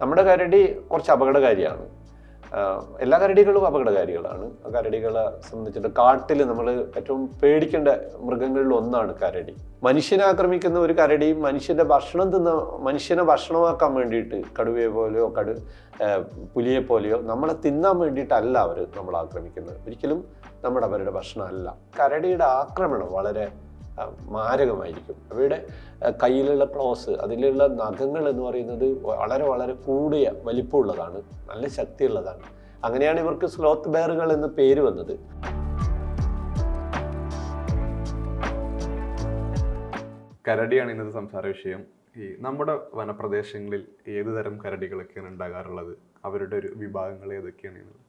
നമ്മുടെ കരടി കുറച്ച് അപകടകാരിയാണ്. എല്ലാ കരടികളും അപകടകാരികളാണ്. കരടികളെ സംബന്ധിച്ചിട്ട് കാട്ടിൽ നമ്മൾ ഏറ്റവും പേടിക്കേണ്ട മൃഗങ്ങളിൽ ഒന്നാണ് കരടി. മനുഷ്യനെ ആക്രമിക്കുന്ന ഒരു കരടി മനുഷ്യന്റെ ഭക്ഷണം തിന്ന മനുഷ്യനെ ഭക്ഷണമാക്കാൻ വേണ്ടിയിട്ട് കടുവയെ പോലെയോ കടു പുലിയെ പോലെയോ നമ്മളെ തിന്നാൻ വേണ്ടിയിട്ടല്ല അവർ നമ്മൾ ആക്രമിക്കുന്നത്. ഒരിക്കലും നമ്മുടെ അവരുടെ ഭക്ഷണമല്ല. കരടിയുടെ ആക്രമണം വളരെ മാരകമായിരിക്കും. അവയുടെ കയ്യിലുള്ള ക്ലോസ് അതിലുള്ള നഖങ്ങൾ എന്ന് പറയുന്നത് വളരെ വളരെ കൂടിയ വലിപ്പമുള്ളതാണ് നല്ല ശക്തിയുള്ളതാണ്. അങ്ങനെയാണ് ഇവർക്ക് സ്ലോത്ത് ബെയറുകൾ എന്ന് പേര് വന്നത്. കരടിയാണ് ഇന്നത്തെ സംസാര വിഷയം. ഈ നമ്മുടെ വനപ്രദേശങ്ങളിൽ ഏതുതരം കരടികളൊക്കെയാണ് ഉണ്ടാകാറുള്ളത്? അവരുടെ ഒരു വിഭാഗങ്ങൾ ഏതൊക്കെയാണ്? എന്നുള്ളത്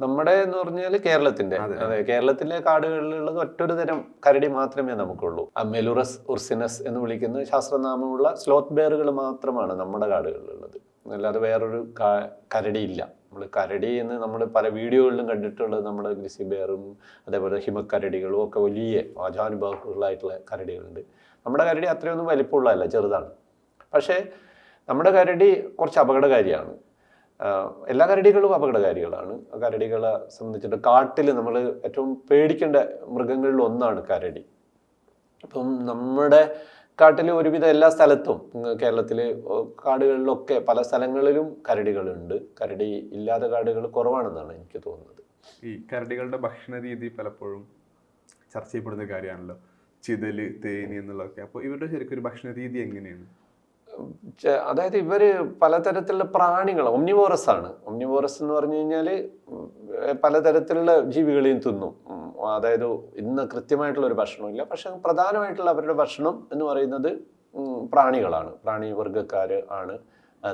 നമ്മുടെ എന്ന് പറഞ്ഞാൽ കേരളത്തിന്റെ. അതെ. കേരളത്തിലെ കാടുകളിലുള്ളത് ഒറ്റൊരു തരം കരടി മാത്രമേ നമുക്കുള്ളൂ. മെലുറസ് ഉർസിനസ് എന്ന് വിളിക്കുന്ന ശാസ്ത്രനാമമുള്ള സ്ലോത്ത് ബെയറുകൾ മാത്രമാണ് നമ്മുടെ കാടുകളിലുള്ളത്. അല്ലാതെ വേറൊരു കരടി കരടിയില്ല. നമ്മൾ കരടി എന്ന് നമ്മൾ പല വീഡിയോകളിലും കണ്ടിട്ടുള്ളത് നമ്മുടെ ഗ്രിസി ബെയറും അതേപോലെ ഹിമക്കരടികളും ഒക്കെ വലിയ ആചാനുഭാവുകളായിട്ടുള്ള കരടികളുണ്ട്. നമ്മുടെ കരടി അത്രയൊന്നും വലിപ്പമുള്ളതല്ല ചെറുതാണ്. പക്ഷേ നമ്മുടെ കരടി കുറച്ച് അപകടകാരിയാണ്. എല്ലാ കരടികളും അപകടകാരികളാണ്. കരടികളെ സംബന്ധിച്ചിട്ട് കാട്ടിൽ നമ്മൾ ഏറ്റവും പേടിക്കേണ്ട മൃഗങ്ങളിൽ ഒന്നാണ് കരടി. അപ്പം നമ്മുടെ കാട്ടിൽ ഒരുവിധ എല്ലാ സ്ഥലത്തും കേരളത്തിൽ കാടുകളിലൊക്കെ പല സ്ഥലങ്ങളിലും കരടികളുണ്ട്. കരടി ഇല്ലാത്ത കാടുകൾ കുറവാണെന്നാണ് എനിക്ക് തോന്നുന്നത്. ഈ കരടികളുടെ ഭക്ഷണ രീതി പലപ്പോഴും ചർച്ച ചെയ്യപ്പെടുന്ന കാര്യമാണല്ലോ. ചിതൽ തേനി എന്നുള്ളതൊക്കെ. അപ്പോൾ ഇവരുടെ ശരിക്കും ഒരു ഭക്ഷണ രീതി എങ്ങനെയാണ്? അതായത് ഇവർ പലതരത്തിലുള്ള പ്രാണികൾ ഒമ്നിവോറസ് ആണ്. ഒമ്നിവോറസ് എന്ന് പറഞ്ഞു കഴിഞ്ഞാൽ പലതരത്തിലുള്ള ജീവികളെയും തിന്നും. അതായത് ഇന്ന് കൃത്യമായിട്ടുള്ള ഒരു ഭക്ഷണമില്ല പക്ഷെ പ്രധാനമായിട്ടുള്ള അവരുടെ ഭക്ഷണം എന്ന് പറയുന്നത് പ്രാണികളാണ്. പ്രാണി വർഗക്കാർ ആണ്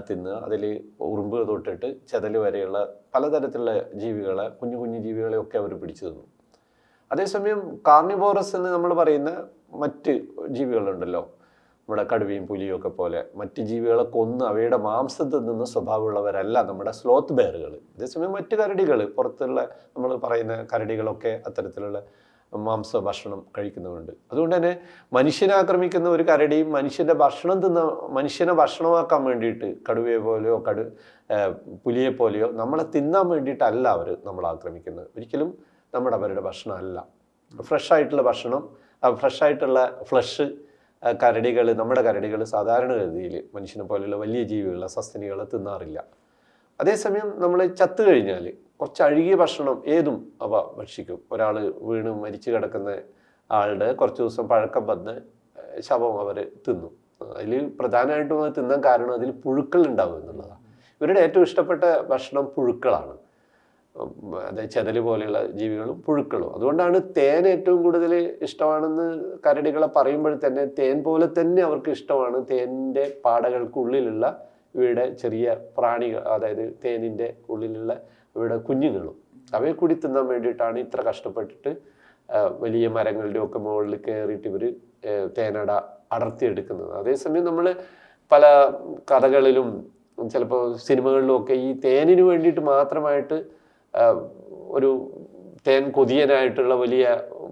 തിന്നുക. അതിൽ ഉറുമ്പ് തൊട്ടിട്ട് ചെതൽ വരെയുള്ള പലതരത്തിലുള്ള ജീവികളെ കുഞ്ഞു കുഞ്ഞു ജീവികളെ ഒക്കെ അവർ പിടിച്ചു തിന്നു. അതേസമയം കാർണിവോറസ് എന്ന് നമ്മൾ പറയുന്ന മറ്റ് ജീവികളുണ്ടല്ലോ. നമ്മുടെ കടുവയും പുലിയും ഒക്കെ പോലെ മറ്റ് ജീവികളെ കൊന്ന് അവയുടെ മാംസത്തിൽ നിന്ന് സ്വഭാവമുള്ളവരല്ല നമ്മുടെ സ്ലോത്ത് ബെയറുകൾ അതേസമയം മറ്റ് കരടികൾ പുറത്തുള്ള നമ്മൾ പറയുന്ന കരടികളൊക്കെ അത്തരത്തിലുള്ള മാംസ ഭക്ഷണം കഴിക്കുന്നുണ്ട് അതുകൊണ്ട് തന്നെ മനുഷ്യനെ ആക്രമിക്കുന്ന ഒരു കരടിയും മനുഷ്യന്റെ ഭക്ഷണം തിന്ന മനുഷ്യനെ ഭക്ഷണമാക്കാൻ വേണ്ടിയിട്ട് കടുവയെ പോലെയോ കടു പുലിയെ പോലെയോ നമ്മളെ തിന്നാൻ വേണ്ടിയിട്ടല്ല അവർ നമ്മൾ ആക്രമിക്കുന്നത്. ഒരിക്കലും നമ്മുടെ അവരുടെ ഭക്ഷണമല്ല. ഫ്രഷ് ആയിട്ടുള്ള ഭക്ഷണം ഫ്രഷ് ആയിട്ടുള്ള ഫ്ലഷ് കരടികൾ നമ്മുടെ കരടികൾ സാധാരണ സാധാരണഗതിയിൽ മനുഷ്യനെ പോലെയുള്ള വലിയ ജീവികളെ സസ്തനികളെ തിന്നാറില്ല. അതേസമയം നമ്മൾ ചത്തു കഴിഞ്ഞാൽ കുറച്ച് അഴുകിയ ഭക്ഷണം ഏതും അവ ഭക്ഷിക്കും. ഒരാൾ വീണ് മരിച്ചു കിടക്കുന്ന ആളുടെ കുറച്ച് ദിവസം പഴക്കം വന്ന് ശവം അവർ തിന്നു. അതിൽ പ്രധാനമായിട്ടും അത് തിന്നാൻ കാരണം അതിൽ പുഴുക്കൾ ഉണ്ടാവും എന്നുള്ളതാണ്. ഇവരുടെ ഏറ്റവും ഇഷ്ടപ്പെട്ട ഭക്ഷണം പുഴുക്കളാണ്. അതായത് ചെതൽ പോലെയുള്ള ജീവികളും പുഴുക്കളും. അതുകൊണ്ടാണ് തേൻ ഏറ്റവും കൂടുതൽ ഇഷ്ടമാണെന്ന് കരടികളെ പറയുമ്പോൾ തന്നെ തേൻ പോലെ തന്നെ അവർക്ക് ഇഷ്ടമാണ് തേനിന്റെ പാടകൾക്കുള്ളിലുള്ള ഇവയുടെ ചെറിയ പ്രാണികൾ അതായത് തേനിന്റെ ഉള്ളിലുള്ള ഇവയുടെ കുഞ്ഞുങ്ങളും. അവയെ കൂടി തിന്നാൻ വേണ്ടിയിട്ടാണ് ഇത്ര കഷ്ടപ്പെട്ടിട്ട് വലിയ മരങ്ങളുടെ ഒക്കെ മുകളിൽ കയറിയിട്ട് ഇവർ തേനട അടർത്തിയെടുക്കുന്നത്. അതേസമയം നമ്മൾ പല കഥകളിലും ചിലപ്പോൾ സിനിമകളിലും ഒക്കെ ഈ തേനിന് വേണ്ടിയിട്ട് മാത്രമായിട്ട് ഒരു തേൻ കൊതിയനായിട്ടുള്ള വലിയ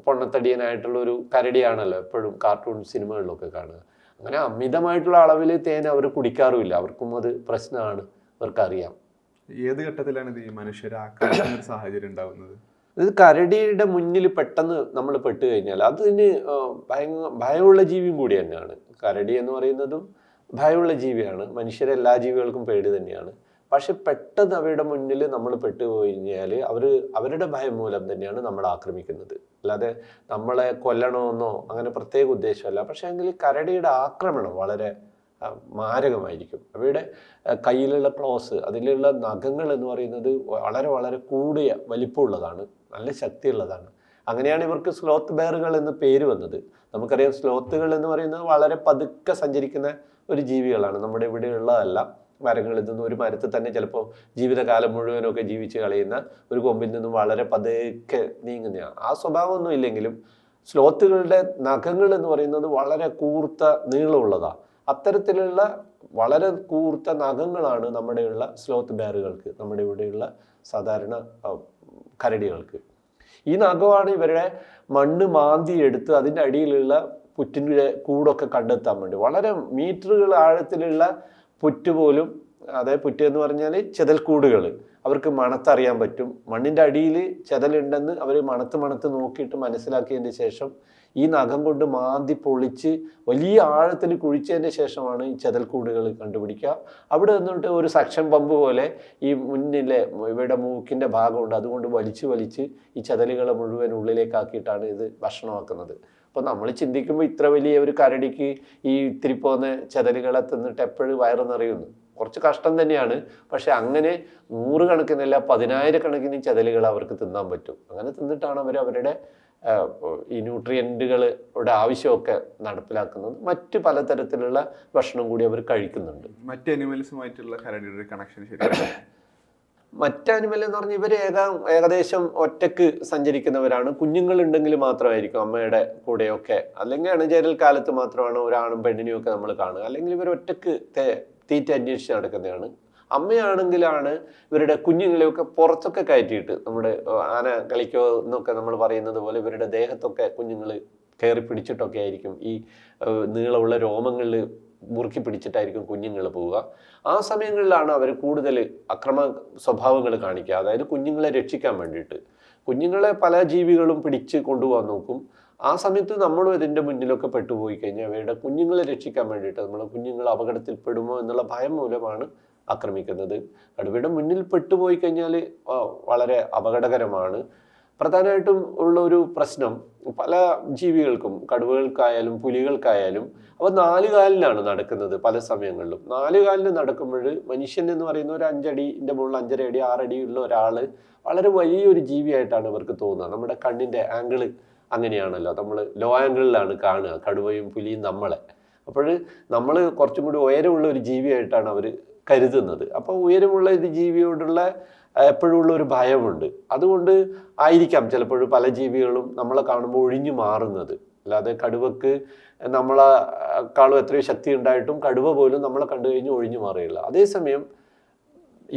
പൊണ്ണത്തടിയനായിട്ടുള്ള ഒരു കരടിയാണല്ലോ എപ്പോഴും കാർട്ടൂൺ സിനിമകളിലൊക്കെ കാണുക. അങ്ങനെ അമിതമായിട്ടുള്ള അളവിൽ തേൻ അവർ കുടിക്കാറുമില്ല. അവർക്കും അത് പ്രശ്നമാണ്. അവർക്കറിയാം. ഏത് ഘട്ടത്തിലാണ് ഇത് ഈ മനുഷ്യരെ ആക്രമിക്കുന്ന ഒരു സാഹചര്യം ഉണ്ടാവുന്നത്? ഇത് കരടിയുടെ മുന്നിൽ പെട്ടെന്ന് നമ്മൾ പെട്ട് കഴിഞ്ഞാൽ അതിന് ഭയ ഭയമുള്ള ജീവിയും കൂടി തന്നെയാണ്. കരടി എന്ന് പറയുന്നതും ഭയമുള്ള ജീവിയാണ്. മനുഷ്യരെ എല്ലാ ജീവികൾക്കും പേടി തന്നെയാണ്. പക്ഷെ പെട്ടെന്ന് അവരുടെ മുന്നിൽ നമ്മൾ പെട്ടു കഴിഞ്ഞാൽ അവർ അവരുടെ ഭയം മൂലം തന്നെയാണ് നമ്മൾ ആക്രമിക്കുന്നത്. അല്ലാതെ നമ്മളെ കൊല്ലണമെന്നോ അങ്ങനെ പ്രത്യേക ഉദ്ദേശമല്ല. പക്ഷേ എങ്കിൽ കരടിയുടെ ആക്രമണം വളരെ മാരകമായിരിക്കും. അവയുടെ കയ്യിലുള്ള ക്ലോസ് അതിലുള്ള നഖങ്ങൾ എന്ന് പറയുന്നത് വളരെ വളരെ കൂടിയ വലിപ്പമുള്ളതാണ്. നല്ല ശക്തിയുള്ളതാണ്. അങ്ങനെയാണ് ഇവർക്ക് സ്ലോത്ത് ബെയറുകൾ എന്ന് പേര് വന്നത്. നമുക്കറിയാം സ്ലോത്തുകൾ എന്ന് പറയുന്നത് വളരെ പതുക്കെ സഞ്ചരിക്കുന്ന ഒരു ജീവികളാണ്. നമ്മുടെ ഇവിടെ ഉള്ളതല്ല മരങ്ങളിൽ നിന്നും ഒരു മരത്തിൽ തന്നെ ചിലപ്പോൾ ജീവിതകാലം മുഴുവനൊക്കെ ജീവിച്ച് കളയുന്ന ഒരു കൊമ്പിൽ നിന്നും വളരെ പതുക്കെ നീങ്ങുന്നതാണ് ആ സ്വഭാവമൊന്നും ഇല്ലെങ്കിലും സ്ലോത്തുകളുടെ നഖങ്ങൾ എന്ന് പറയുന്നത് വളരെ കൂർത്ത നീളമുള്ളതാണ് അത്തരത്തിലുള്ള വളരെ കൂർത്ത നഖങ്ങളാണ് നമ്മുടെയുള്ള സ്ലോത്ത് ബെയറുകൾക്ക് നമ്മുടെ ഇവിടെയുള്ള സാധാരണ കരടികൾക്ക്. ഈ നഖമാണ് ഇവരുടെ മണ്ണ് മാന്തി എടുത്ത് അതിന്റെ അടിയിലുള്ള പുറ്റിന്റെ കൂടൊക്കെ കണ്ടെത്താൻ വേണ്ടി. വളരെ മീറ്ററുകൾ ആഴത്തിലുള്ള പുറ്റ് പോലും അതായത് പുറ്റ് എന്ന് പറഞ്ഞാൽ ചെതൽക്കൂടുകൾ അവർക്ക് മണത്തറിയാൻ പറ്റും. മണ്ണിന്റെ അടിയിൽ ചെതലുണ്ടെന്ന് അവർ മണത്ത് മണത്ത് നോക്കിയിട്ട് മനസ്സിലാക്കിയതിന് ശേഷം ഈ നഖം കൊണ്ട് മാന്തി പൊളിച്ച് വലിയ ആഴത്തിൽ കുഴിച്ചതിന് ശേഷമാണ് ഈ ചെതൽക്കൂടുകൾ കണ്ടുപിടിക്കുക. അവിടെ നിന്നിട്ട് ഒരു സക്ഷൻ പമ്പ് പോലെ ഈ മുന്നിലെ ഇവയുടെ മൂക്കിന്റെ ഭാഗമുണ്ട്. അതുകൊണ്ട് വലിച്ച് വലിച്ച് ഈ ചെതലുകളെ മുഴുവൻ ഉള്ളിലേക്കാക്കിയിട്ടാണ് ഇത് ഭക്ഷണമാക്കുന്നത്. അപ്പോൾ നമ്മൾ ചിന്തിക്കുമ്പോൾ ഇത്ര വലിയ ഒരു കരടിക്ക് ഈ ഇത്തിരി പോകുന്ന ചെതലുകളെ തിന്നിട്ട് എപ്പോഴും വയറ് നിറയുന്നു. കുറച്ച് കഷ്ടം തന്നെയാണ്. പക്ഷെ അങ്ങനെ നൂറുകണക്കിനല്ല പതിനായിരക്കണക്കിന് ചെതലുകൾ അവർക്ക് തിന്നാൻ പറ്റും. അങ്ങനെ തിന്നിട്ടാണ് അവർ അവരുടെ ഈ ന്യൂട്രിയന്റുകളുടെ ആവശ്യമൊക്കെ നടപ്പിലാക്കുന്നത്. മറ്റ് പലതരത്തിലുള്ള ഭക്ഷണം കൂടി അവർ കഴിക്കുന്നുണ്ട്. മറ്റ് അനിമൽസുമായിട്ടുള്ള കരടിയുടെ കണക്ഷൻ ശരിയാണ്? മറ്റ് അനിമൽ എന്ന് പറഞ്ഞാൽ ഇവർ ഏക ഏകദേശം ഒറ്റയ്ക്ക് സഞ്ചരിക്കുന്നവരാണ്. കുഞ്ഞുങ്ങൾ കുഞ്ഞുങ്ങളുണ്ടെങ്കിൽ മാത്രമായിരിക്കും അമ്മയുടെ കൂടെയൊക്കെ. അല്ലെങ്കിൽ അണുചേരൽ കാലത്ത് മാത്രമാണ് ഒരാണും പെണ്ണിനെയും ഒക്കെ നമ്മൾ കാണുക. അല്ലെങ്കിൽ ഇവർ ഒറ്റയ്ക്ക് തീറ്റ അന്വേഷിച്ച് നടക്കുന്നതാണ്. അമ്മയാണെങ്കിലാണ് ഇവരുടെ കുഞ്ഞുങ്ങളെയൊക്കെ പുറത്തൊക്കെ കയറ്റിയിട്ട് നമ്മുടെ ആന കളിക്കോ എന്നൊക്കെ നമ്മൾ പറയുന്നത് പോലെ ഇവരുടെ ദേഹത്തൊക്കെ കുഞ്ഞുങ്ങൾ കയറി പിടിച്ചിട്ടൊക്കെ ആയിരിക്കും. ഈ നീളമുള്ള രോമങ്ങളിൽ മുറുക്കി പിടിച്ചിട്ടായിരിക്കും കുഞ്ഞുങ്ങൾ പോവുക. ആ സമയങ്ങളിലാണ് അവർ കൂടുതൽ അക്രമ സ്വഭാവങ്ങൾ കാണിക്കുക. അതായത് കുഞ്ഞുങ്ങളെ രക്ഷിക്കാൻ വേണ്ടിയിട്ട്. കുഞ്ഞുങ്ങളെ പല ജീവികളും പിടിച്ച് കൊണ്ടുപോകാൻ നോക്കും. ആ സമയത്ത് നമ്മളും ഇതിന്റെ മുന്നിലൊക്കെ പെട്ടുപോയി കഴിഞ്ഞാൽ അവരുടെ കുഞ്ഞുങ്ങളെ രക്ഷിക്കാൻ വേണ്ടിയിട്ട് നമ്മൾ കുഞ്ഞുങ്ങൾ അപകടത്തിൽപ്പെടുമോ എന്നുള്ള ഭയം മൂലമാണ് ആക്രമിക്കുന്നത്. കടുവയുടെ മുന്നിൽ പെട്ടുപോയി കഴിഞ്ഞാൽ വളരെ അപകടകരമാണ്. പ്രധാനമായിട്ടും ഉള്ള ഒരു പ്രശ്നം പല ജീവികൾക്കും കടുവകൾക്കായാലും പുലികൾക്കായാലും അവ നാല് കാലിലാണ് നടക്കുന്നത് പല സമയങ്ങളിലും. നാല് കാലിന് നടക്കുമ്പോൾ മനുഷ്യൻ എന്ന് പറയുന്ന ഒരു അഞ്ചടിന്റെ മുകളിൽ അഞ്ചര അടി ആറടി ഉള്ള ഒരാൾ വളരെ വലിയൊരു ജീവിയായിട്ടാണ് ഇവർക്ക് തോന്നുന്നത് നമ്മുടെ കണ്ണിന്റെ ആംഗിൾ അങ്ങനെയാണല്ലോ. നമ്മൾ ലോ ആംഗിളിലാണ് കാണുക. കടുവയും പുലിയും നമ്മളെ. അപ്പോൾ നമ്മൾ കുറച്ചും കൂടി ഉയരമുള്ള ഒരു ജീവിയായിട്ടാണ് അവർ കരുതുന്നത്. അപ്പോൾ ഉയരമുള്ള ഒരു ജീവിയോടുള്ള എപ്പോഴും ഉള്ള ഒരു ഭയമുണ്ട്. അതുകൊണ്ട് ആയിരിക്കാം ചിലപ്പോൾ പല ജീവികളും നമ്മളെ കാണുമ്പോൾ ഒഴിഞ്ഞു മാറുന്നത്. അല്ലാതെ കടുവക്ക് നമ്മളെക്കാളും എത്രയോ ശക്തി ഉണ്ടായിട്ടും കടുവ പോലും നമ്മളെ കണ്ടു കഴിഞ്ഞ് ഒഴിഞ്ഞു മാറുകയില്ല. അതേസമയം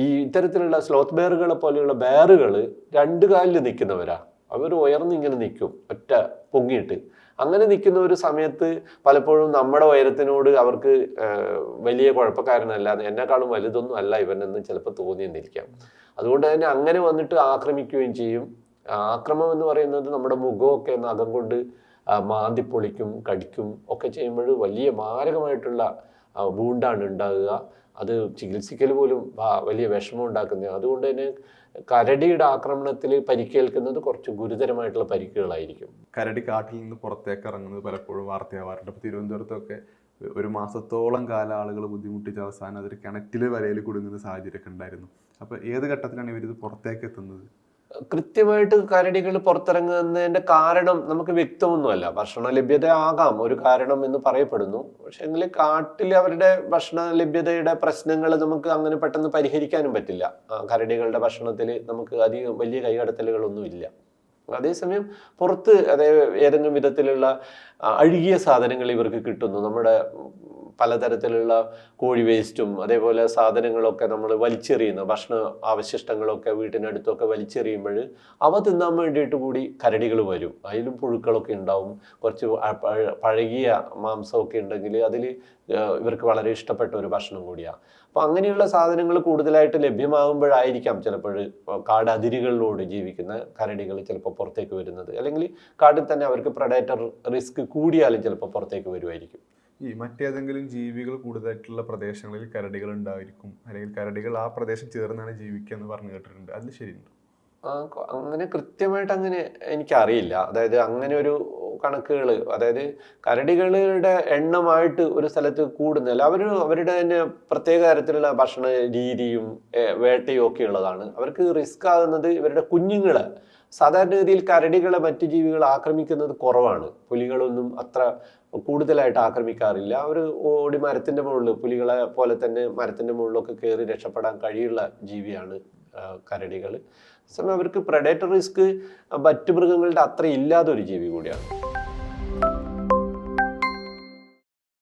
ഈ ഇത്തരത്തിലുള്ള സ്ലോത്ത് ബെയറുകളെ പോലെയുള്ള ബെയറുകൾ രണ്ട് കാലിൽ നിൽക്കുന്നവരാ. അവർ ഉയർന്നിങ്ങനെ നിൽക്കും ഒറ്റ പൊങ്ങിയിട്ട്. അങ്ങനെ നിൽക്കുന്ന ഒരു സമയത്ത് പലപ്പോഴും നമ്മുടെ ഉയരത്തിനോട് അവർക്ക് വലിയ കുഴപ്പക്കാരനല്ല എന്നെക്കാളും വലുതൊന്നും അല്ല ഇവനെന്ന് ചിലപ്പോൾ തോന്നിയെന്നിരിക്കാം. അതുകൊണ്ട് തന്നെ അങ്ങനെ വന്നിട്ട് ആക്രമിക്കുകയും ചെയ്യും. ആക്രമം എന്ന് പറയുന്നത് നമ്മുടെ മുഖമൊക്കെ നഖം കൊണ്ട് മാന്തിപ്പൊളിക്കും കടിക്കും ഒക്കെ ചെയ്യുമ്പോൾ വലിയ മാരകമായിട്ടുള്ള ഭൂണ്ടാണ് ഉണ്ടാകുക അത് ചികിത്സിക്കൽ പോലും വലിയ വിഷമം ഉണ്ടാക്കുന്നത് അതുകൊണ്ട് തന്നെ കരടിയുടെ ആക്രമണത്തിൽ പരിക്കേൽക്കുന്നത് കുറച്ച് ഗുരുതരമായിട്ടുള്ള പരിക്കുകളായിരിക്കും. കരടി കാട്ടിൽ നിന്ന് പുറത്തേക്ക് ഇറങ്ങുന്നത് പലപ്പോഴും വാർത്തയാവാറുണ്ട്. അപ്പോൾ തിരുവനന്തപുരത്തൊക്കെ ഒരു മാസത്തോളം കാലം ആളുകൾ ബുദ്ധിമുട്ടിച്ച് അവസാനം അതൊരു കിണറ്റിൽ വലയിൽ കുടുങ്ങുന്ന സാഹചര്യമൊക്കെ ഉണ്ടായിരുന്നു. അപ്പോൾ ഏത് ഘട്ടത്തിലാണ് ഇവരിത് പുറത്തേക്ക് എത്തുന്നത്? കൃത്യമായിട്ട് കരടികൾ പുറത്തിറങ്ങുന്നതിന്റെ കാരണം നമുക്ക് വ്യക്തമൊന്നുമല്ല. ഭക്ഷണ ലഭ്യത ആകാം ഒരു കാരണം എന്ന് പറയപ്പെടുന്നു. പക്ഷെ എങ്കിൽ കാട്ടിൽ അവരുടെ ഭക്ഷണ ലഭ്യതയുടെ പ്രശ്നങ്ങൾ നമുക്ക് അങ്ങനെ പെട്ടെന്ന് പരിഹരിക്കാനും പറ്റില്ല. കരടികളുടെ ഭക്ഷണത്തിൽ നമുക്ക് അധികം വലിയ കൈകടത്തലുകളൊന്നും ഇല്ല അതേസമയം പുറത്ത് അതായത് ഏതെങ്കിലും വിധത്തിലുള്ള അഴുകിയ സാധനങ്ങൾ ഇവർക്ക് കിട്ടുന്നു. നമ്മുടെ പലതരത്തിലുള്ള കോഴി വേസ്റ്റും അതേപോലെ സാധനങ്ങളൊക്കെ നമ്മൾ വലിച്ചെറിയുന്ന. ഭക്ഷണ അവശിഷ്ടങ്ങളൊക്കെ വീട്ടിനടുത്തൊക്കെ വലിച്ചെറിയുമ്പോൾ അവ തിന്നാൻ വേണ്ടിയിട്ട് കൂടി കരടികൾ വരും. അതിലും പുഴുക്കളൊക്കെ ഉണ്ടാവും. കുറച്ച് പഴകിയ മാംസമൊക്കെ ഉണ്ടെങ്കിൽ അതിൽ ഇവർക്ക് വളരെ ഇഷ്ടപ്പെട്ട ഒരു ഭക്ഷണം കൂടിയാണ്. അപ്പോൾ അങ്ങനെയുള്ള സാധനങ്ങൾ കൂടുതലായിട്ട് ലഭ്യമാകുമ്പോഴായിരിക്കാം ചിലപ്പോൾ കാട് അതിരുകളിലൂടെ ജീവിക്കുന്ന കരടികൾ ചിലപ്പോൾ പുറത്തേക്ക് വരുന്നത്. അല്ലെങ്കിൽ കാട്ടിൽ തന്നെ അവർക്ക് പ്രഡേറ്റർ റിസ്ക് കൂടിയാലും ചിലപ്പോൾ പുറത്തേക്ക് വരുമായിരിക്കും. ഈ മറ്റേതെങ്കിലും ജീവികൾ കൂടുതലായിട്ടുള്ള പ്രദേശങ്ങളിൽ കരടികൾ ഉണ്ടായിരിക്കും. അല്ലെങ്കിൽ കരടികൾ ആ പ്രദേശം ചേർന്നാണ് ജീവിക്കുക എന്ന് പറഞ്ഞു കേട്ടിട്ടുണ്ട്. അതിൽ ശരിയുണ്ട്? അങ്ങനെ കൃത്യമായിട്ട് അങ്ങനെ എനിക്കറിയില്ല. അതായത് അങ്ങനെ ഒരു കണക്കുകൾ അതായത് കരടികളുടെ എണ്ണമായിട്ട് ഒരു സ്ഥലത്ത് കൂടുന്നില്ല അവർ അവരുടെ തന്നെ പ്രത്യേക തരത്തിലുള്ള ഭക്ഷണ രീതിയും വേട്ടയും ഒക്കെ ഉള്ളതാണ്. അവർക്ക് റിസ്ക് ആകുന്നത് ഇവരുടെ കുഞ്ഞുങ്ങളെ. സാധാരണഗതിയിൽ കരടികളെ മറ്റു ജീവികൾ ആക്രമിക്കുന്നത് കുറവാണ്. പുലികളൊന്നും അത്ര കൂടുതലായിട്ട് ആക്രമിക്കാറില്ല. അവർ ഓടി മരത്തിന്റെ മുകളിൽ പുലികളെ പോലെ തന്നെ മരത്തിന്റെ മുകളിലൊക്കെ കയറി രക്ഷപ്പെടാൻ കഴിയുള്ള ജീവിയാണ് കരടികൾ സമയം അവർക്ക് പ്രഡേറ്റർ റിസ്ക് മറ്റു മൃഗങ്ങളുടെ അത്ര ഇല്ലാത്ത ഒരു ജീവി കൂടിയാണ്.